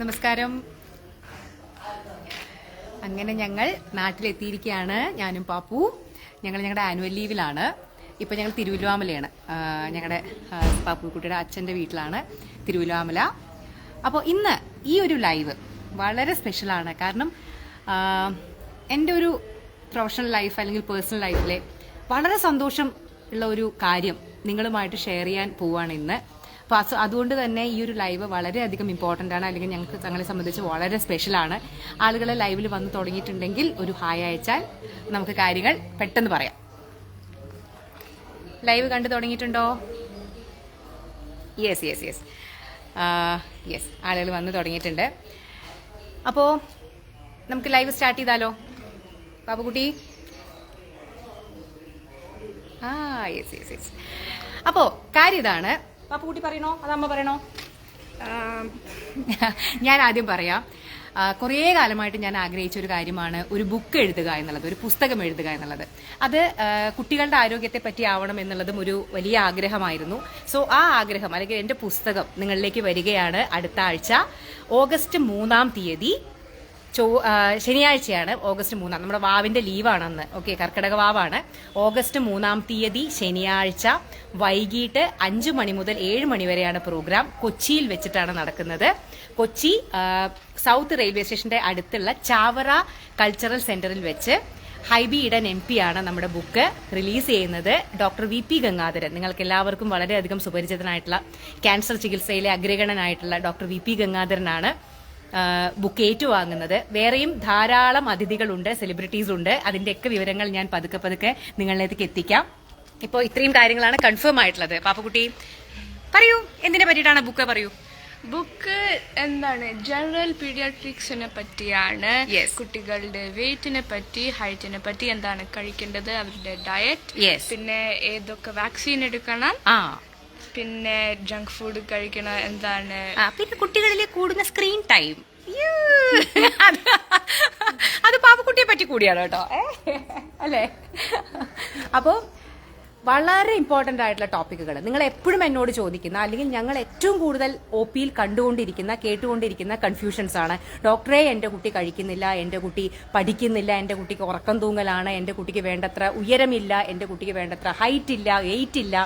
നമസ്കാരം. അങ്ങനെ ഞങ്ങൾ നാട്ടിലെത്തിയിരിക്കുകയാണ് ഞാനും പാപ്പു. ഞങ്ങൾ ഞങ്ങളുടെ ആനുവൽ ലീവിലാണ് ഇപ്പം ഞങ്ങൾ തിരുവല്ലുവാമലയാണ്. ഞങ്ങളുടെ പാപ്പു കുട്ടിയുടെ അച്ഛന്റെ വീട്ടിലാണ് തിരുവല്ലുവാമല. അപ്പോൾ ഇന്ന് ഈ ഒരു ലൈവ് വളരെ സ്പെഷ്യലാണ് കാരണം എന്റെ ഒരു പ്രൊഫഷണൽ ലൈഫ് അല്ലെങ്കിൽ പേഴ്സണൽ ലൈഫിലെ വളരെ സന്തോഷം ഉള്ള ഒരു കാര്യം നിങ്ങളുമായിട്ട് ഷെയർ ചെയ്യാൻ പോവുകയാണ് ഇന്ന്. അപ്പോൾ അത് അതുകൊണ്ട് തന്നെ ഈ ഒരു ലൈവ് വളരെയധികം ഇമ്പോർട്ടന്റ് ആണ്. അല്ലെങ്കിൽ ഞങ്ങൾക്ക് ഞങ്ങളെ സംബന്ധിച്ച് വളരെ സ്പെഷ്യലാണ് ആളുകളെ ലൈവിൽ വന്ന് തുടങ്ങിയിട്ടുണ്ടെങ്കിൽ ഒരു ഹായ് അയച്ചാൽ നമുക്ക് കാര്യങ്ങൾ പെട്ടെന്ന് പറയാം. ലൈവ് കണ്ടു തുടങ്ങിയിട്ടുണ്ടോ? യെസ് യെസ് യെസ് യെസ് ആളുകൾ വന്ന് തുടങ്ങിയിട്ടുണ്ട്. അപ്പോൾ നമുക്ക് ലൈവ് സ്റ്റാർട്ട് ചെയ്താലോ? ബാബുക്കുട്ടി? ആ യെസ് യെസ് യെസ് അപ്പോൾ കാര്യം ഇതാണ്. പാപ്പുകുട്ടി പറയണോ? അത് അമ്മ പറയണോ? ഞാൻ ആദ്യം പറയാം. കുറേ കാലമായിട്ട് ഞാൻ ആഗ്രഹിച്ച ഒരു കാര്യമാണ് ഒരു ബുക്ക് എഴുതുക എന്നുള്ളത് ഒരു പുസ്തകം എഴുതുക എന്നുള്ളത്. അത് കുട്ടികളുടെ ആരോഗ്യത്തെ പറ്റി ആവണം എന്നുള്ളതും ഒരു വലിയ ആഗ്രഹമായിരുന്നു. സോ ആ ആഗ്രഹം അല്ലെങ്കിൽ എന്റെ പുസ്തകം നിങ്ങളിലേക്ക് വരികയാണ് അടുത്ത ആഴ്ച ഓഗസ്റ്റ് മൂന്നാം തീയതി. ചൊവ്വ ശനിയാഴ്ചയാണ് ഓഗസ്റ്റ് മൂന്നാം. നമ്മുടെ വാവിന്റെ ലീവാണ് അന്ന് ഓക്കെ കർക്കിടക വാവാണ്. ഓഗസ്റ്റ് മൂന്നാം തീയതി ശനിയാഴ്ച വൈകിട്ട് അഞ്ചു മണി മുതൽ ഏഴ് മണി വരെയാണ് പ്രോഗ്രാം. കൊച്ചിയിൽ വെച്ചിട്ടാണ് നടക്കുന്നത്. കൊച്ചി സൗത്ത് റെയിൽവേ സ്റ്റേഷന്റെ അടുത്തുള്ള ചാവറ കൾച്ചറൽ സെന്ററിൽ വെച്ച് ഹൈബി ഇടൻ എം പി ആണ് നമ്മുടെ ബുക്ക് റിലീസ് ചെയ്യുന്നത്. Doctor V P Gangadharan. നിങ്ങൾക്ക് എല്ലാവർക്കും വളരെയധികം സുപരിചിതനായിട്ടുള്ള ക്യാൻസർ ചികിത്സയിലെ അഗ്രഗണനായിട്ടുള്ള ഡോക്ടർ വി പി ഗംഗാധരനാണ്. ബുക്ക് വാങ്ങുന്നത്. വേറെയും ധാരാളം അതിഥികളുണ്ട് സെലിബ്രിറ്റീസ് ഉണ്ട്. അതിന്റെയൊക്കെ വിവരങ്ങൾ ഞാൻ പതുക്കെ പതുക്കെ നിങ്ങളിലേക്ക് എത്തിക്കാം. ഇപ്പോൾ ഇത്രയും കാര്യങ്ങളാണ് കൺഫേം ആയിട്ടുള്ളത്. പാപ്പക്കുട്ടി പറയൂ എന്തിനെ പറ്റിയിട്ടാണ് ബുക്ക് പറയൂ? ബുക്ക് എന്താണ്? ജനറൽ പീഡിയാട്രിക്സിനെ പറ്റിയാണ്. കുട്ടികളുടെ വെയിറ്റിനെ പറ്റി ഹൈറ്റിനെ പറ്റി എന്താണ് കഴിക്കേണ്ടത് അവരുടെ ഡയറ്റ് പിന്നെ ഏതൊക്കെ വാക്സിൻ എടുക്കണം ആ. പിന്നെ ജങ്ക് ഫുഡ് കഴിക്കണ എന്താണ്? പിന്നെ കുട്ടികളിലെ കൂടുന്ന സ്ക്രീൻ ടൈം അത് പാപ്പക്കുട്ടിയെ പറ്റി കൂടിയാണ് കേട്ടോ. അല്ലേ? അപ്പോ വളരെ ഇമ്പോർട്ടന്റ് ആയിട്ടുള്ള ടോപ്പിക്കുകൾ നിങ്ങൾ എപ്പോഴും എന്നോട് ചോദിക്കുന്ന അല്ലെങ്കിൽ ഞങ്ങൾ ഏറ്റവും കൂടുതൽ ഒ പിയിൽ കണ്ടുകൊണ്ടിരിക്കുന്ന കേട്ടുകൊണ്ടിരിക്കുന്ന കൺഫ്യൂഷൻസ് ആണ്. ഡോക്ടറെ എന്റെ കുട്ടി കഴിക്കുന്നില്ല എന്റെ കുട്ടി പഠിക്കുന്നില്ല എന്റെ കുട്ടിക്ക് ഉറക്കം തൂങ്ങലാണ് എന്റെ കുട്ടിക്ക് വേണ്ടത്ര ഉയരമില്ല എന്റെ കുട്ടിക്ക് വേണ്ടത്ര ഹൈറ്റ് ഇല്ല വെയിറ്റ് ഇല്ല.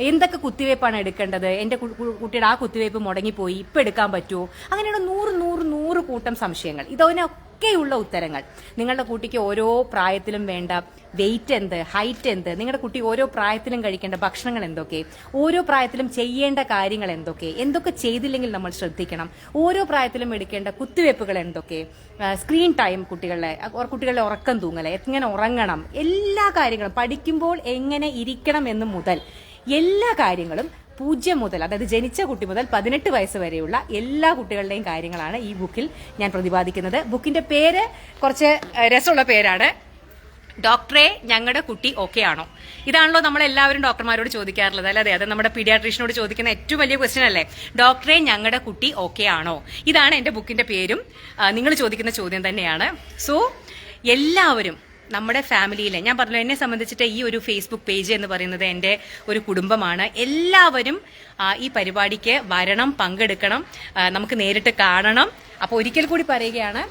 എന്തൊക്കെ കുത്തിവയ്പ്പാണ് എടുക്കേണ്ടത്? കു- കുട്ടിയുടെ ആ കുത്തിവയ്പ്പ് മുടങ്ങിപ്പോയി ഇപ്പൊ എടുക്കാൻ പറ്റുമോ? അങ്ങനെയുള്ള നൂറ് നൂറ് നൂറ് കൂട്ടം സംശയങ്ങൾ. ഇതൊക്കെയുള്ള ഉത്തരങ്ങൾ. നിങ്ങളുടെ കുട്ടിക്ക് ഓരോ പ്രായത്തിലും വേണ്ട വെയിറ്റ് എന്ത് ഹൈറ്റ് എന്ത് നിങ്ങളുടെ കുട്ടി ഓരോ പ്രായത്തിലും കഴിക്കേണ്ട ഭക്ഷണങ്ങൾ എന്തൊക്കെ ഓരോ പ്രായത്തിലും ചെയ്യേണ്ട കാര്യങ്ങൾ എന്തൊക്കെ എന്തൊക്കെ ചെയ്തില്ലെങ്കിൽ നമ്മൾ ശ്രദ്ധിക്കണം ഓരോ പ്രായത്തിലും എടുക്കേണ്ട കുത്തിവയ്പ്പുകൾ എന്തൊക്കെ സ്ക്രീൻ ടൈം കുട്ടികളെ കുട്ടികളുടെ ഉറക്കം തൂങ്ങൽ എങ്ങനെ ഉറങ്ങണം എല്ലാ കാര്യങ്ങളും പഠിക്കുമ്പോൾ എങ്ങനെ ഇരിക്കണം എന്ന് മുതൽ എല്ലാ കാര്യങ്ങളും പൂജ്യം മുതൽ അതായത് ജനിച്ച കുട്ടി മുതൽ പതിനെട്ട് വയസ്സ് വരെയുള്ള എല്ലാ കുട്ടികളുടെയും കാര്യങ്ങളാണ് ഈ ബുക്കിൽ ഞാൻ പ്രതിപാദിക്കുന്നത്. ബുക്കിന്റെ പേര് കുറച്ച് രസമുള്ള പേരാണ്. ഡോക്ടറെ ഞങ്ങളുടെ കുട്ടി ഓക്കെ ആണോ? ഇതാണല്ലോ നമ്മൾ എല്ലാവരും ഡോക്ടർമാരോട് ചോദിക്കാറുള്ളത് അല്ലാതെ അത് നമ്മുടെ പീഡിയാട്രീഷനോട് ചോദിക്കുന്ന ഏറ്റവും വലിയ ക്വസ്റ്റ്യൻ അല്ലേ? ഡോക്ടറെ ഞങ്ങളുടെ കുട്ടി ഓക്കെ ആണോ? ഇതാണ് എന്റെ ബുക്കിന്റെ പേരും. നിങ്ങൾ ചോദിക്കുന്ന ചോദ്യം തന്നെയാണ്. സോ എല്ലാവരും നമ്മുടെ ഫാമിലിയിലെ ഞാൻ പറഞ്ഞു എന്നെ സംബന്ധിച്ചിട്ട് ഈ ഒരു ഫേസ്ബുക്ക് പേജ് എന്ന് പറയുന്നത് എന്റെ ഒരു കുടുംബമാണ്. എല്ലാവരും ഈ പരിപാടിക്ക് വരണം പങ്കെടുക്കണം നമുക്ക് നേരിട്ട് കാണണം. അപ്പോൾ ഒരിക്കൽ കൂടി പറയുകയാണ്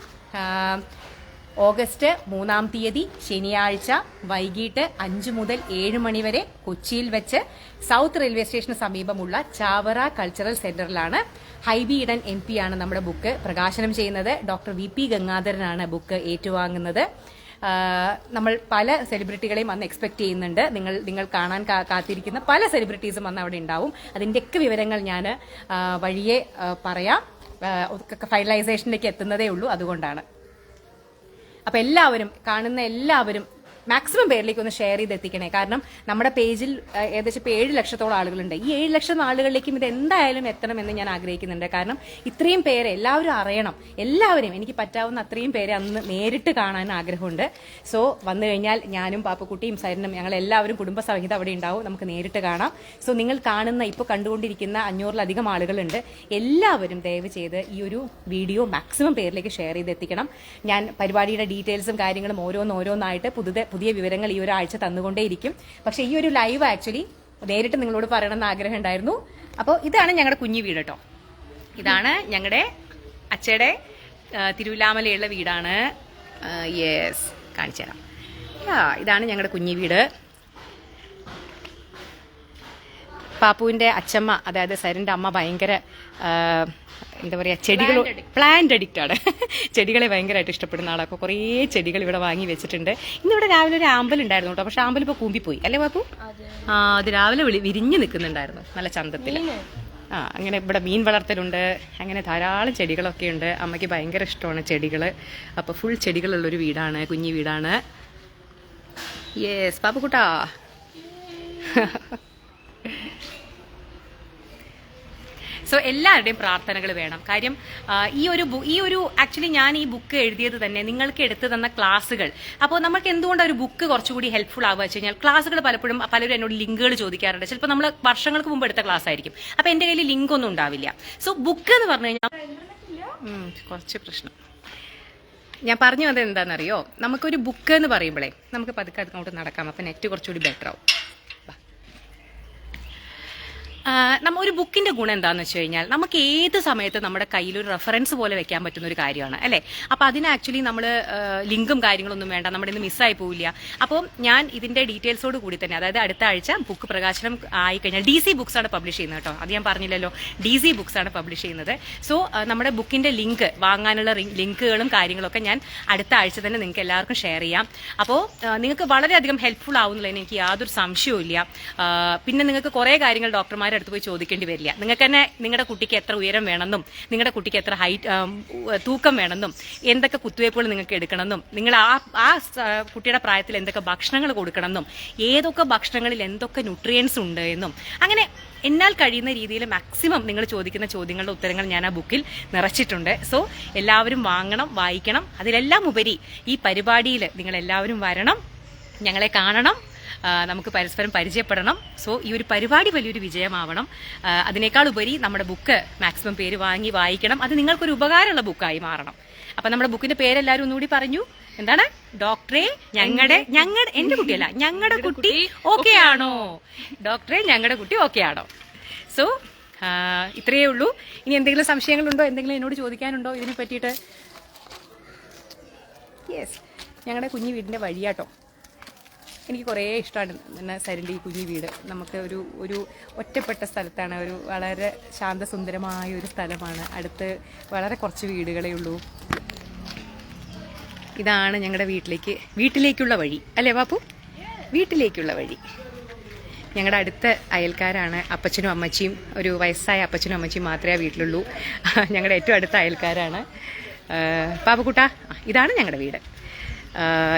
ഓഗസ്റ്റ് മൂന്നാം തീയതി ശനിയാഴ്ച വൈകിട്ട് അഞ്ചു മുതൽ ഏഴ് മണിവരെ കൊച്ചിയിൽ വെച്ച് സൗത്ത് റെയിൽവേ സ്റ്റേഷന് സമീപമുള്ള ചാവറ കൾച്ചറൽ സെന്ററിലാണ് ഹൈബി ഇടൻ എം ആണ് നമ്മുടെ ബുക്ക് പ്രകാശനം ചെയ്യുന്നത്. ഡോക്ടർ വി പി ഗംഗാധരനാണ് ബുക്ക് ഏറ്റുവാങ്ങുന്നത്. നമ്മൾ പല സെലിബ്രിറ്റികളെയും അന്ന് എക്സ്പെക്ട് ചെയ്യുന്നുണ്ട്. നിങ്ങൾ നിങ്ങൾ കാണാൻ കാത്തിരിക്കുന്ന പല സെലിബ്രിറ്റീസും അന്ന് അവിടെ ഉണ്ടാവും. അതിന്റെയൊക്കെ വിവരങ്ങൾ ഞാൻ വഴിയെ പറയാം. ഫൈനലൈസേഷനിലേക്ക് എത്തുന്നതേ ഉള്ളൂ. അതുകൊണ്ടാണ്. അപ്പോൾ എല്ലാവരും കാണുന്ന എല്ലാവരും മാക്സിമം പേരിലേക്ക് ഒന്ന് ഷെയർ ചെയ്ത് എത്തിക്കണേ കാരണം നമ്മുടെ പേജിൽ ഏകദേശം ഇപ്പോൾ ഏഴ് ലക്ഷത്തോളം ആളുകളുണ്ട്. ഈ ഏഴ് ലക്ഷം ആളുകളിലേക്കും ഇത് എന്തായാലും എത്തണമെന്ന് ഞാൻ ആഗ്രഹിക്കുന്നുണ്ട്. കാരണം ഇത്രയും പേരെ എല്ലാവരും അറിയണം. എല്ലാവരും എനിക്ക് പറ്റാവുന്ന അത്രയും പേരെ അന്ന് നേരിട്ട് കാണാൻ ആഗ്രഹമുണ്ട്. സോ വന്നു കഴിഞ്ഞാൽ ഞാനും പാപ്പക്കുട്ടിയും സൈരനും ഞങ്ങൾ എല്ലാവരും കുടുംബസഹിതം അവിടെ ഉണ്ടാവും. നമുക്ക് നേരിട്ട് കാണാം. സോ നിങ്ങൾ കാണുന്ന ഇപ്പോൾ കണ്ടുകൊണ്ടിരിക്കുന്ന അഞ്ഞൂറിലധികം ആളുകളുണ്ട്. എല്ലാവരും ദയവ് ചെയ്ത് ഈ ഒരു വീഡിയോ മാക്സിമം പേരിലേക്ക് ഷെയർ ചെയ്ത് എത്തിക്കണം ഞാൻ പരിപാടിയുടെ ഡീറ്റെയിൽസും കാര്യങ്ങളും ഓരോന്നോരോന്നായിട്ട് പുതുത പുതിയ വിവരങ്ങൾ ഈ ഒരാഴ്ച തന്നുകൊണ്ടേയിരിക്കും. പക്ഷേ ഈ ഒരു ലൈവ് ആക്ച്വലി നേരിട്ട് നിങ്ങളോട് പറയണമെന്ന് ആഗ്രഹം ഉണ്ടായിരുന്നു. അപ്പോൾ ഇതാണ് ഞങ്ങളുടെ കുഞ്ഞു വീട് കേട്ടോ ഇതാണ് ഞങ്ങളുടെ അച്ഛയുടെ തിരുവില്ലാമലയുള്ള വീടാണ്. യെസ് കാണിച്ചു തരാം ഇതാണ് ഞങ്ങളുടെ കുഞ്ഞു വീട്. പാപ്പുവിന്റെ അച്ചമ്മ അതായത് സരിന്റെ അമ്മ ഭയങ്കര എന്താ പറയാ ചെടികൾ പ്ലാന്റ് അഡിക്റ്റ് ആണ്. ചെടികളെ ഭയങ്കരമായിട്ട് ഇഷ്ടപ്പെടുന്ന ആളാണ് അപ്പോൾ കുറേ ചെടികൾ ഇവിടെ വാങ്ങി വെച്ചിട്ടുണ്ട്. ഇന്ന് ഇവിടെ രാവിലെ ഒരു ആമ്പൽ ഉണ്ടായിരുന്നു കേട്ടോ. പക്ഷെ ആമ്പൽ ഇപ്പോൾ കൂമ്പിപ്പോയി. അല്ലേ പാപ്പു? ആ അത് രാവിലെ വിളി വിരിഞ്ഞു നിൽക്കുന്നുണ്ടായിരുന്നു നല്ല ചന്തത്തിൽ. ആ അങ്ങനെ ഇവിടെ മീൻ വളർത്തലുണ്ട്. അങ്ങനെ ധാരാളം ചെടികളൊക്കെ ഉണ്ട്. അമ്മയ്ക്ക് ഭയങ്കര ഇഷ്ടമാണ് ചെടികൾ അപ്പോൾ ഫുൾ ചെടികളുള്ളൊരു വീടാണ് കുഞ്ഞി വീടാണ്. യെസ് പാപ്പുക്കുട്ടാ. സോ എല്ലാവരുടെയും പ്രാർത്ഥനകൾ വേണം. കാര്യം ഈ ഒരു ഈ ഒരു ആക്ച്വലി ഞാൻ ഈ ബുക്ക് എഴുതിയത് തന്നെ നിങ്ങൾക്ക് എടുത്തു തന്ന ക്ലാസ്സുകൾ. അപ്പോൾ നമുക്ക് എന്തുകൊണ്ട് ഒരു ബുക്ക് കുറച്ചുകൂടി ഹെൽപ്ഫുൾ ആവുക വെച്ച് കഴിഞ്ഞാൽ ക്ലാസ്സുകൾ പലപ്പോഴും പലരും എന്നോട് ലിങ്കുകൾ ചോദിക്കാറുണ്ട്. ചിലപ്പോൾ നമ്മൾ വർഷങ്ങൾക്ക് മുമ്പ് എടുത്ത ക്ലാസ് ആയിരിക്കും അപ്പോൾ എന്റെ കയ്യിൽ ലിങ്ക് ഒന്നും ഉണ്ടാവില്ല. സോ ബുക്ക് എന്ന് പറഞ്ഞു കഴിഞ്ഞാൽ കുറച്ച് പ്രശ്നം. ഞാൻ പറഞ്ഞു വന്നത് എന്താണെന്നറിയോ നമുക്കൊരു ബുക്ക് എന്ന് പറയുമ്പോഴേ നമുക്ക് പതുക്കെ അങ്ങോട്ട് നടക്കാം. അപ്പം നെറ്റ് കുറച്ചുകൂടി ബെറ്റർ ആവും. നമ്മ ഒരു ബുക്കിന്റെ ഗുണം എന്താണെന്ന് വെച്ച് കഴിഞ്ഞാൽ നമുക്ക് ഏത് സമയത്ത് നമ്മുടെ കയ്യിൽ ഒരു റെഫറൻസ് പോലെ വെക്കാൻ പറ്റുന്ന ഒരു കാര്യമാണ് അല്ലേ? അപ്പൊ അതിന് ആക്ച്വലി നമ്മൾ ലിങ്കും കാര്യങ്ങളൊന്നും വേണ്ട നമ്മുടെ ഇന്ന് മിസ്സായി പോവില്ല. അപ്പോൾ ഞാൻ ഇതിന്റെ ഡീറ്റെയിൽസോട് കൂടി തന്നെ അതായത് അടുത്ത ആഴ്ച ബുക്ക് പ്രകാശനം ആയി കഴിഞ്ഞാൽ ഡി സി ബുക്സ് ആണ് പബ്ലിഷ് ചെയ്യുന്നത് കേട്ടോ. അത് ഞാൻ പറഞ്ഞില്ലല്ലോ. ഡി സി ബുക്സ് ആണ് പബ്ലിഷ് ചെയ്യുന്നത്. സോ നമ്മുടെ ബുക്കിന്റെ ലിങ്ക് വാങ്ങാനുള്ള ലിങ്കുകളും കാര്യങ്ങളൊക്കെ ഞാൻ അടുത്ത ആഴ്ച തന്നെ നിങ്ങൾക്ക് എല്ലാവർക്കും ഷെയർ ചെയ്യാം. അപ്പോൾ നിങ്ങൾക്ക് വളരെയധികം ഹെൽപ്ഫുൾ ആവുന്നുള്ളതിന് എനിക്ക് യാതൊരു സംശയവും പിന്നെ നിങ്ങൾക്ക് കുറേ കാര്യങ്ങൾ ഡോക്ടർമാരുടെ അടുത്ത് പോയി ചോദിക്കേണ്ടി വരില്ല. നിങ്ങൾക്ക് തന്നെ നിങ്ങളുടെ കുട്ടിക്ക് എത്ര ഉയരം വേണമെന്നും നിങ്ങളുടെ കുട്ടിക്ക് എത്ര ഹൈറ്റ് തൂക്കം വേണമെന്നും എന്തൊക്കെ കുത്തിവയ്പ്പുകൾ നിങ്ങൾക്ക് എടുക്കണമെന്നും നിങ്ങൾ ആ ആ കുട്ടിയുടെ പ്രായത്തിൽ എന്തൊക്കെ ഭക്ഷണങ്ങൾ കൊടുക്കണമെന്നും ഏതൊക്കെ ഭക്ഷണങ്ങളിൽ എന്തൊക്കെ ന്യൂട്രിയൻസ് ഉണ്ട് എന്നും അങ്ങനെ എന്നാൽ കഴിയുന്ന രീതിയിൽ മാക്സിമം നിങ്ങൾ ചോദിക്കുന്ന ചോദ്യങ്ങളുടെ ഉത്തരങ്ങൾ ഞാൻ ആ ബുക്കിൽ നിറച്ചിട്ടുണ്ട്. സോ എല്ലാവരും വാങ്ങണം വായിക്കണം. അതിലെല്ലാം ഉപരി ഈ പരിപാടിയിൽ നിങ്ങൾ എല്ലാവരും വരണം ഞങ്ങളെ കാണണം. നമുക്ക് പരസ്പരം പരിചയപ്പെടണം. സോ ഈ ഒരു പരിപാടി വലിയൊരു വിജയമാവണം. അതിനേക്കാൾ ഉപരി നമ്മുടെ ബുക്ക് മാക്സിമം പേര് വാങ്ങി വായിക്കണം. അത് നിങ്ങൾക്കൊരു ഉപകാരമുള്ള ബുക്കായി മാറണം. അപ്പൊ നമ്മുടെ ബുക്കിന്റെ പേരെല്ലാവരും ഒന്നുകൂടി പറഞ്ഞു. എന്താണ്? ഡോക്ടറെ ഞങ്ങളുടെ ഞങ്ങളുടെ എന്റെ കുട്ടിയല്ല ഞങ്ങളുടെ കുട്ടി ഓക്കെ ആണോ? ഡോക്ടറെ ഞങ്ങളുടെ കുട്ടി ഓക്കെ ആണോ? സോ ഇത്രയേ ഉള്ളൂ. ഇനി എന്തെങ്കിലും സംശയങ്ങളുണ്ടോ? എന്തെങ്കിലും എന്നോട് ചോദിക്കാനുണ്ടോ ഇതിനെ പറ്റിയിട്ട്? യെസ് ഞങ്ങളുടെ കുഞ്ഞു വീടിന്റെ വഴിയാട്ടോ. എനിക്ക് കുറേ ഇഷ്ടമാണ്. പിന്നെ സരിന്റെ ഈ കുഞ്ഞു വീട്. നമുക്ക് ഒരു ഒരു ഒറ്റപ്പെട്ട സ്ഥലത്താണ്. ഒരു വളരെ ശാന്തസുന്ദരമായ ഒരു സ്ഥലമാണ്. അടുത്ത് വളരെ കുറച്ച് വീടുകളേ ഉള്ളൂ. ഇതാണ് ഞങ്ങളുടെ വീട്ടിലേക്ക് വീട്ടിലേക്കുള്ള വഴി. അല്ലേ ബാപ്പു? വീട്ടിലേക്കുള്ള വഴി. ഞങ്ങളുടെ അടുത്ത അയൽക്കാരാണ് അപ്പച്ചനും അമ്മച്ചിയും. ഒരു വയസ്സായ അപ്പച്ചനും അമ്മച്ചിയും മാത്രമേ വീട്ടിലുള്ളൂ. ഞങ്ങളുടെ ഏറ്റവും അടുത്ത അയൽക്കാരാണ്. പാപ്പുകുട്ട ഇതാണ് ഞങ്ങളുടെ വീട്.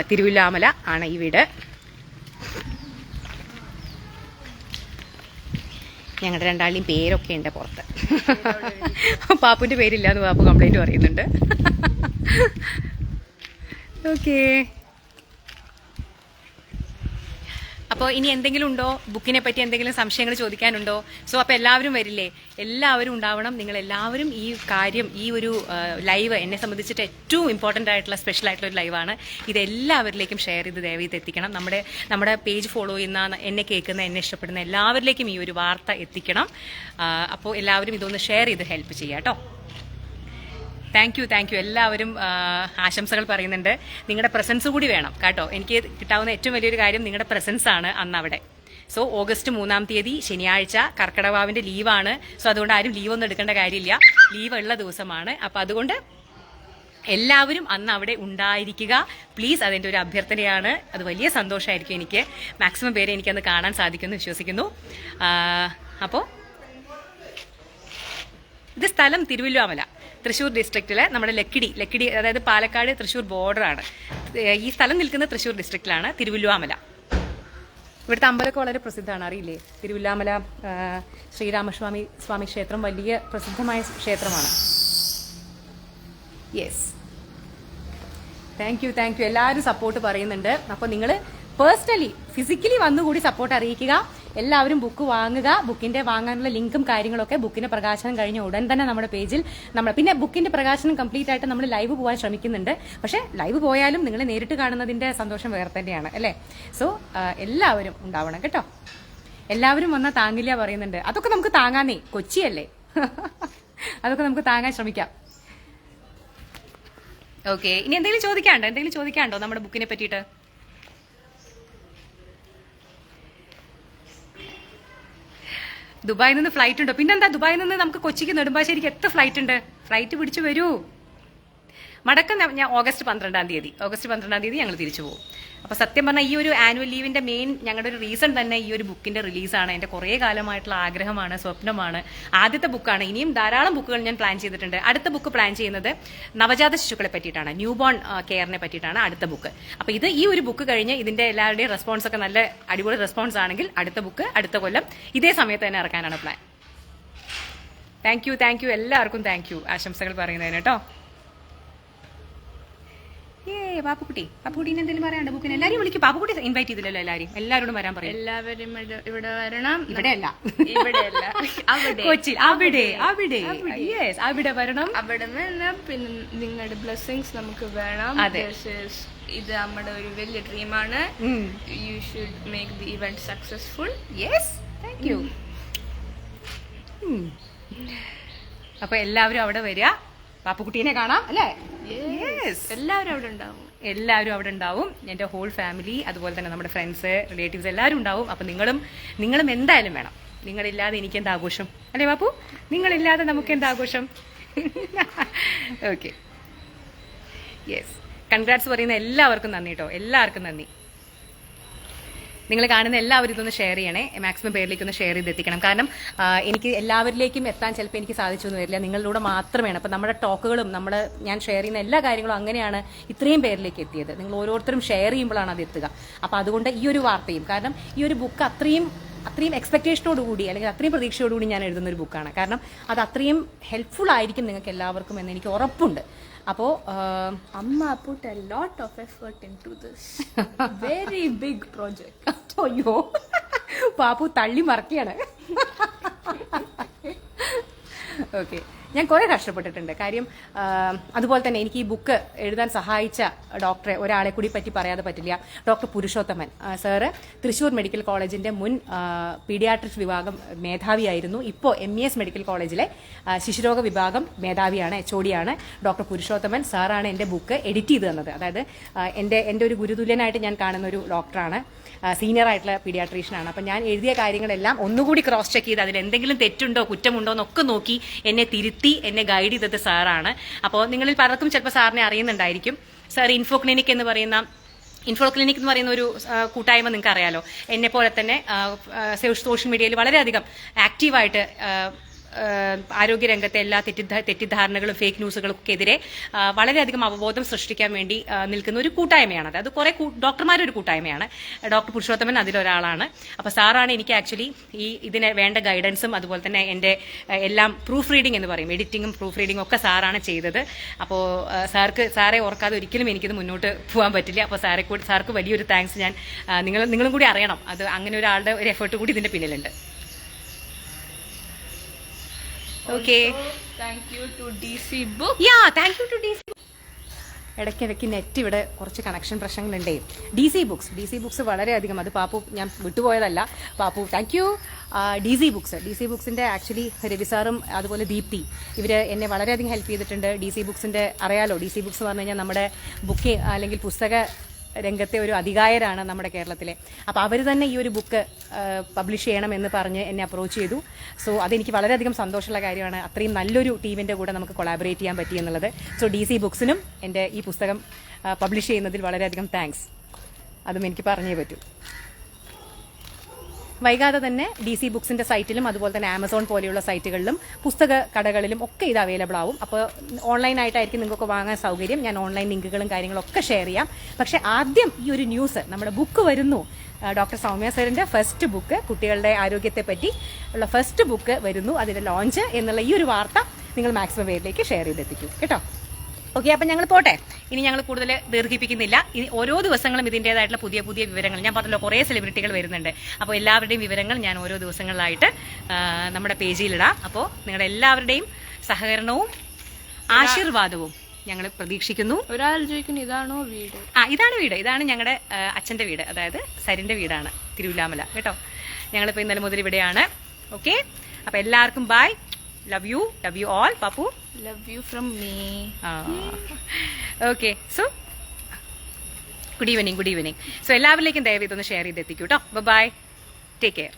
തിരുവില്ലാമല ആണ് ഈ വീട്. ഞങ്ങളുടെ രണ്ടാളുടെയും പേരൊക്കെ ഉണ്ട് പുറത്ത്. പാപ്പുവിന്റെ പേരില്ല എന്ന് പാപ്പു കംപ്ലൈന്റ് പറയുന്നുണ്ട്. ഓക്കേ അപ്പോൾ ഇനി എന്തെങ്കിലും ഉണ്ടോ? ബുക്കിനെ പറ്റി എന്തെങ്കിലും സംശയങ്ങൾ ചോദിക്കാനുണ്ടോ? സോ അപ്പോൾ എല്ലാവരും വരില്ലേ? എല്ലാവരും ഉണ്ടാവണം. നിങ്ങൾ എല്ലാവരും ഈ കാര്യം ഈ ഒരു ലൈവ് എന്നെ സംബന്ധിച്ചിട്ട് ഏറ്റവും ഇമ്പോർട്ടന്റ് ആയിട്ടുള്ള സ്പെഷ്യൽ ആയിട്ടുള്ള ഒരു ലൈവാണ് ഇത് എല്ലാവരിലേക്കും ഷെയർ ചെയ്ത് ദയവ് ചെയ്ത് എത്തിക്കണം. നമ്മുടെ നമ്മുടെ പേജ് ഫോളോ ചെയ്യുന്ന എന്നെ കേൾക്കുന്ന എന്നെ ഇഷ്ടപ്പെടുന്ന എല്ലാവരിലേക്കും ഈ ഒരു വാർത്ത എത്തിക്കണം. അപ്പോൾ എല്ലാവരും ഇതൊന്ന് ഷെയർ ചെയ്ത് ഹെൽപ്പ് ചെയ്യാം കേട്ടോ. താങ്ക് യു താങ്ക് യു എല്ലാവരും ആശംസകൾ പറയുന്നുണ്ട്. നിങ്ങളുടെ പ്രസൻസ് കൂടി വേണം കേട്ടോ. എനിക്ക് കിട്ടാവുന്ന ഏറ്റവും വലിയൊരു കാര്യം നിങ്ങളുടെ പ്രസൻസ് ആണ് അന്ന് അവിടെ സോ ഓഗസ്റ്റ് മൂന്നാം തീയതി ശനിയാഴ്ച കർക്കിടവാവിന്റെ ലീവാണ്. സോ അതുകൊണ്ട് ആരും ലീവ് ഒന്നും എടുക്കേണ്ട കാര്യമില്ല. ലീവ് ഉള്ള ദിവസമാണ്. അപ്പൊ അതുകൊണ്ട് എല്ലാവരും അന്ന് അവിടെ ഉണ്ടായിരിക്കുക. പ്ലീസ് അതിന്റെ ഒരു അഭ്യർത്ഥനയാണ്. അത് വലിയ സന്തോഷമായിരിക്കും എനിക്ക്. മാക്സിമം പേരെ എനിക്കന്ന് കാണാൻ സാധിക്കുമെന്ന് വിശ്വസിക്കുന്നു. അപ്പോൾ ഇത് സ്ഥലം തിരുവല്ലുവാമല. തൃശ്ശൂർ ഡിസ്ട്രിക്റ്റിലെ നമ്മുടെ ലക്കിടി ലക്കിടി അതായത് പാലക്കാട് തൃശ്ശൂർ ബോർഡറാണ് ഈ സ്ഥലം നിൽക്കുന്ന തൃശ്ശൂർ ഡിസ്ട്രിക്റ്റിലാണ് തിരുവല്ലുവാമല ഇവിടുത്തെ അമ്പലമൊക്കെ വളരെ പ്രസിദ്ധമാണ് അറിയില്ലേ? തിരുവില്ലാമല ശ്രീരാമസ്വാമി സ്വാമി ക്ഷേത്രം വലിയ പ്രസിദ്ധമായ ക്ഷേത്രമാണ്. Yes thank you thank you എല്ലാവരും സപ്പോർട്ട് പറയുന്നുണ്ട്. അപ്പോൾ നിങ്ങൾ പേഴ്സണലി ഫിസിക്കലി വന്നുകൂടി സപ്പോർട്ട് അറിയിക്കുക. എല്ലാവരും ബുക്ക് വാങ്ങുക ബുക്കിന്റെ വാങ്ങാനുള്ള ലിങ്കും കാര്യങ്ങളൊക്കെ ബുക്കിന്റെ പ്രകാശനം കഴിഞ്ഞ ഉടൻ തന്നെ നമ്മുടെ പേജിൽ നമ്മൾ പിന്നെ ബുക്കിന്റെ പ്രകാശനം കംപ്ലീറ്റ് ആയിട്ട് നമ്മൾ ലൈവ് പോകാൻ ശ്രമിക്കുന്നുണ്ട്. പക്ഷേ ലൈവ് പോയാലും നിങ്ങൾ നേരിട്ട് കാണുന്നതിന്റെ സന്തോഷം വേറെ തന്നെയാണ് അല്ലേ? സോ എല്ലാവരും ഉണ്ടാവണം കേട്ടോ. എല്ലാവരും വന്നാൽ താങ്ങില്ല പറയുന്നുണ്ട് അതൊക്കെ നമുക്ക് താങ്ങാന്നേ കൊച്ചിയല്ലേ? അതൊക്കെ നമുക്ക് താങ്ങാൻ ശ്രമിക്കാം. ഓക്കെ ഇനി എന്തെങ്കിലും ചോദിക്കാണ്ടോ എന്തെങ്കിലും ചോദിക്കാണ്ടോ നമ്മുടെ ബുക്കിനെ പറ്റിയിട്ട്? ദുബായിൽ നിന്ന് ഫ്ലൈറ്റ് ഉണ്ടോ? പിന്നെന്താ ദുബായിൽ നിന്ന് നമുക്ക് കൊച്ചിക്ക് നെടുമ്പാശ്ശേരിക്ക് എത്ര ഫ്ലൈറ്റ് ഉണ്ട്? ഫ്ലൈറ്റ് പിടിച്ചു വരൂ. മടക്കം ഞാൻ ഓഗസ്റ്റ് പന്ത്രണ്ടാം തീയതി. ഓഗസ്റ്റ് പന്ത്രണ്ടാം തീയതി ഞങ്ങൾ തിരിച്ചു പോകും. അപ്പോൾ സത്യം പറഞ്ഞാൽ ഈ ഒരു ആനുവൽ ലീവിന്റെ മെയിൻ ഞങ്ങളുടെ ഒരു റീസൺ തന്നെ ഈ ഒരു ബുക്കിന്റെ റിലീസാണ് എന്റെ കുറേ കാലമായിട്ടുള്ള ആഗ്രഹമാണ് സ്വപ്നമാണ്. ആദ്യത്തെ ബുക്കാണ് ഇനിയും ധാരാളം ബുക്കുകൾ ഞാൻ പ്ലാൻ ചെയ്തിട്ടുണ്ട്. അടുത്ത ബുക്ക് പ്ലാൻ ചെയ്യുന്നത് നവജാത ശിശുക്കളെ പറ്റിയിട്ടാണ്. ന്യൂ ബോൺ കെയറിനെ പറ്റിയിട്ടാണ് അടുത്ത ബുക്ക് അപ്പോൾ ഇത് ഈ ഒരു ബുക്ക് കഴിഞ്ഞ് ഇതിന്റെ എല്ലാവരുടെയും റെസ്പോൺസ് ഒക്കെ നല്ല അടിപൊളി റെസ്പോൺസ് ആണെങ്കിൽ അടുത്ത ബുക്ക് അടുത്ത കൊല്ലം ഇതേ സമയത്ത് തന്നെ ഇറക്കാനാണ് plan thank you thank you എല്ലാവർക്കും താങ്ക് യു ആശംസകൾ പറയുന്നതിന് കേട്ടോ. ഏ പാപ്പുക്കുട്ടി. പാപ്പുക്കുട്ടീനെ എന്തെങ്കിലും പറയാണ്ട് ബുക്കിന് എല്ലാരും വിളിക്കും. പാപ്പുക്കുട്ടി ഇൻവൈറ്റ് ചെയ്തില്ലല്ലോ എല്ലാരും എല്ലാരോടും വരാൻ പറയും. എല്ലാവരും ഇവിടെ- വരണം. ഇവിടെയല്ല. ഇവിടെയല്ല. അവിടെ. കൊച്ചി അവിടെ അവിടെ. യെസ് അവിടെ. വരണം. അവിടെ നിന്ന് പിന്നെ നിങ്ങളുടെ ബ്ലെസ്സിങ്സ് നമുക്ക് വേണം. ഇത് നമ്മുടെ ഒരു വലിയ ഡ്രീമാണ് you should make the event successful yes thank you അപ്പൊ എല്ലാവരും അവിടെ വരിക. പാപ്പുക്കുട്ടീനെ കാണാം അല്ലേ? എല്ലാവരും അവിടെ ഉണ്ടാവും. എല്ലാവരും അവിടെ ഉണ്ടാവും. എന്റെ ഹോൾ ഫാമിലി അതുപോലെ തന്നെ നമ്മുടെ ഫ്രണ്ട്സ് റിലേറ്റീവ്സ് എല്ലാവരും ഉണ്ടാവും. അപ്പം നിങ്ങളും നിങ്ങളും എന്തായാലും വേണം. നിങ്ങളില്ലാതെ എനിക്ക് എന്താ ആഘോഷം? അല്ലേ ബാപ്പു? നിങ്ങളില്ലാതെ നമുക്ക് എന്താ ആഘോഷം? ഓക്കെ യെസ് കൺഗ്രാറ്റ്സ് പറയുന്ന എല്ലാവർക്കും നന്ദി കേട്ടോ എല്ലാവർക്കും നന്ദി. നിങ്ങൾ കാണുന്ന എല്ലാവരും ഇതൊന്ന് ഷെയർ ചെയ്യണേ. മാക്സിമം പേരിലേക്ക് ഒന്ന് ഷെയർ ചെയ്ത് എത്തിക്കണം. കാരണം എനിക്ക് എല്ലാവരിലേക്കും എത്താൻ ചിലപ്പോൾ എനിക്ക് സാധിച്ചു എന്ന് വരില്ല. നിങ്ങളിലൂടെ മാത്രമേ അപ്പം നമ്മുടെ ടോക്കുകളും നമ്മുടെ ഞാൻ ഷെയർ ചെയ്യുന്ന എല്ലാ കാര്യങ്ങളും അങ്ങനെയാണ് ഇത്രയും പേരിലേക്ക് എത്തിയത്. നിങ്ങൾ ഓരോരുത്തരും ഷെയർ ചെയ്യുമ്പോഴാണ് അത് എത്തുക. അപ്പം അതുകൊണ്ട് ഈ ഒരു വാർത്തയും കാരണം ഈ ഒരു ബുക്ക് അത്രയും അത്രയും എക്സ്പെക്റ്റേഷനോട് കൂടി അല്ലെങ്കിൽ അത്രയും പ്രതീക്ഷയോടുകൂടി ഞാൻ എഴുതുന്ന ഒരു ബുക്കാണ് കാരണം അത് അത്രയും ഹെൽപ്ഫുൾ ആയിരിക്കും നിങ്ങൾക്ക് എല്ലാവർക്കും എന്ന് എനിക്ക് ഉറപ്പുണ്ട്. അപ്പോൾ അമ്മ puttu put a lot of effort into this. Very big project. അയ്യോ പാപ്പു തള്ളി മറക്കുകയാണ്. ഓക്കെ ഞാൻ കുറെ കഷ്ടപ്പെട്ടിട്ടുണ്ട്. കാര്യം അതുപോലെ തന്നെ എനിക്ക് ഈ ബുക്ക് എഴുതാൻ സഹായിച്ച ഡോക്ടറെ ഒരാളെ കൂടി പറ്റി പറയാതെ പറ്റില്ല. Doctor Purushothaman. Sir Thrissur medical കോളേജിന്റെ മുൻ പീഡിയാട്രിക്സ് വിഭാഗം മേധാവിയായിരുന്നു. ഇപ്പോൾ എം ഇ എസ് മെഡിക്കൽ കോളേജിലെ ശിശുരോഗ വിഭാഗം മേധാവിയാണ് എച്ച് ഒടിയാണ് ഡോക്ടർ പുരുഷോത്തമൻ സാറാണ് എന്റെ ബുക്ക് എഡിറ്റ് ചെയ്ത് തന്നത്. അതായത് എന്റെ എന്റെ ഒരു ഗുരുതുല്യനായിട്ട് ഞാൻ കാണുന്ന ഒരു ഡോക്ടറാണ്. സീനിയർ ആയിട്ടുള്ള പീഡിയാട്രീഷ്യനാണ്. അപ്പം ഞാൻ എഴുതിയ കാര്യങ്ങളെല്ലാം ഒന്നുകൂടി ക്രോസ് ചെക്ക് ചെയ്ത് അതിൽ എന്തെങ്കിലും തെറ്റുണ്ടോ കുറ്റമുണ്ടോ എന്നൊക്കെ നോക്കി എന്നെ തിരുത്തി എന്നെ ഗൈഡ് ചെയ്തത് സാറാണ്. അപ്പോൾ നിങ്ങളിൽ പലർക്കും ചിലപ്പോൾ സാറിനെ അറിയുന്നുണ്ടായിരിക്കും. സാർ ഇൻഫോ ക്ലിനിക് എന്ന് പറയുന്ന ഇൻഫോ ക്ലിനിക് എന്ന് പറയുന്ന ഒരു കൂട്ടായ്മ നിങ്ങൾക്ക് അറിയാലോ എന്നെ പോലെ തന്നെ സോഷ്യൽ മീഡിയയിൽ വളരെയധികം ആക്റ്റീവായിട്ട് ആരോഗ്യരംഗത്തെ എല്ലാ തെറ്റിദ്ധാ തെറ്റിദ്ധാരണകളും ഫേക്ക് ന്യൂസുകൾക്കെതിരെ വളരെയധികം അവബോധം സൃഷ്ടിക്കാൻ വേണ്ടി നിൽക്കുന്ന ഒരു കൂട്ടായ്മയാണ് അത് കുറെ ഡോക്ടർമാരൊരു കൂട്ടായ്മയാണ്. ഡോക്ടർ പുരുഷോത്തമൻ അതിലൊരാളാണ്. അപ്പോൾ സാറാണ് എനിക്ക് ആക്ച്വലി ഈ ഇതിന് വേണ്ട ഗൈഡൻസും അതുപോലെ തന്നെ എന്റെ എല്ലാം പ്രൂഫ് റീഡിംഗ് എന്ന് പറയും. എഡിറ്റിംഗും പ്രൂഫ് റീഡിംഗും ഒക്കെ സാറാണ് ചെയ്തത്. അപ്പോൾ സാർക്ക് സാറെ ഓർക്കാതെ ഒരിക്കലും എനിക്കിത് മുന്നോട്ട് പോകാൻ പറ്റില്ല. അപ്പോൾ സാറെ കൂടി സാർക്ക് വലിയൊരു താങ്ക്സ് ഞാൻ നിങ്ങൾ നിങ്ങളും കൂടി അറിയണം. അത് അങ്ങനെ ഒരാളുടെ ഒരു എഫേർട്ട് കൂടി ഇതിന്റെ പിന്നിലുണ്ട്. Okay to yeah thank you to D C ഇടയ്ക്കിടയ്ക്ക് നെറ്റ് ഇവിടെ കുറച്ച് connection പ്രശ്നങ്ങളുണ്ടേ. D C books D C books വളരെയധികം. അത് പാപ്പു ഞാൻ വിട്ടുപോയതല്ല. Pappu thank you D C books D C ബുക്സിന്റെ actually Ravi സാറും അതുപോലെ ദീപ്തി ഇവർ എന്നെ വളരെയധികം ഹെൽപ്പ് ചെയ്തിട്ടുണ്ട്. ഡി സി ബുക്സിന്റെ അറിയാലോ. ഡി സി ബുക്സ് പറഞ്ഞു കഴിഞ്ഞാൽ നമ്മുടെ ബുക്ക് അല്ലെങ്കിൽ പുസ്തക രംഗത്തെ ഒരു അധികായരാണ് നമ്മുടെ കേരളത്തിലെ. അപ്പോൾ അവർ തന്നെ ഈ ഒരു ബുക്ക് പബ്ലിഷ് ചെയ്യണമെന്ന് പറഞ്ഞ് എന്നെ അപ്രോച്ച് ചെയ്തു. സോ അതെനിക്ക് വളരെയധികം സന്തോഷമുള്ള കാര്യമാണ്. അത്രയും നല്ലൊരു ടീമിന്റെ കൂടെ നമുക്ക് കൊളാബറേറ്റ് ചെയ്യാൻ പറ്റി എന്നുള്ളത്. സോ ഡി സി ബുക്സിനും എന്റെ ഈ പുസ്തകം പബ്ലിഷ് ചെയ്യുന്നതിൽ വളരെയധികം താങ്ക്സ് അതും എനിക്ക് പറഞ്ഞേ പറ്റൂ. വൈകാതെ തന്നെ ഡി സി ബുക്സിന്റെ സൈറ്റിലും അതുപോലെ തന്നെ ആമസോൺ പോലെയുള്ള സൈറ്റുകളിലും പുസ്തക കടകളിലും ഒക്കെ ഇത് അവൈലബിൾ ആവും. അപ്പോൾ ഓൺലൈനായിട്ടായിരിക്കും നിങ്ങൾക്ക് വാങ്ങാൻ സൗകര്യം. ഞാൻ ഓൺലൈൻ ലിങ്കുകളും കാര്യങ്ങളും ഒക്കെ ഷെയർ ചെയ്യാം. പക്ഷെ ആദ്യം ഈ ഒരു ന്യൂസ് നമ്മുടെ ബുക്ക് വരുന്നു. ഡോക്ടർ സൗമ്യ സാറിന്റെ ഫസ്റ്റ് ബുക്ക് കുട്ടികളുടെ ആരോഗ്യത്തെ പറ്റി ഉള്ള ഫസ്റ്റ് ബുക്ക് വരുന്നു. അതിന്റെ ലോഞ്ച് എന്നുള്ള ഈ ഒരു വാർത്ത നിങ്ങൾ മാക്സിമം പേരിലേക്ക് ഷെയർ ചെയ്തെത്തിക്കും. കേട്ടോ? ഓക്കെ അപ്പം ഞങ്ങൾ പോട്ടെ. ഇനി ഞങ്ങൾ കൂടുതൽ ദീർഘിപ്പിക്കുന്നില്ല. ഇനി ഓരോ ദിവസങ്ങളും ഇതിന്റെതായിട്ടുള്ള പുതിയ പുതിയ വിവരങ്ങൾ. ഞാൻ പറഞ്ഞല്ലോ കുറേ സെലിബ്രിറ്റികൾ വരുന്നുണ്ട്. അപ്പോൾ എല്ലാവരുടെയും വിവരങ്ങൾ ഞാൻ ഓരോ ദിവസങ്ങളിലായിട്ട് നമ്മുടെ പേജിലിടാം. അപ്പോൾ നിങ്ങളുടെ എല്ലാവരുടെയും സഹകരണവും ആശീർവാദവും ഞങ്ങൾ പ്രതീക്ഷിക്കുന്നു. ഒരാൾ ചോദിക്കുന്നു ഇതാണോ വീട്? ആ ഇതാണ് വീട്. ഇതാണ് ഞങ്ങളുടെ അച്ഛന്റെ വീട്. അതായത് സരിന്റെ വീടാണ് തിരുവില്ലാമല. കേട്ടോ? ഞങ്ങളിപ്പോൾ ഇന്നലെ മുതൽ ഇവിടെയാണ്. ഓക്കെ അപ്പോൾ എല്ലാവർക്കും bye love you love you all Pappu love you from me okay so good evening good evening so എല്ലാവരിലേക്കും ദയവ് ഇതൊന്ന് ഷെയർ ചെയ്ത് എത്തിക്കൂട്ടോ ബൈ ടേക്ക് കെയർ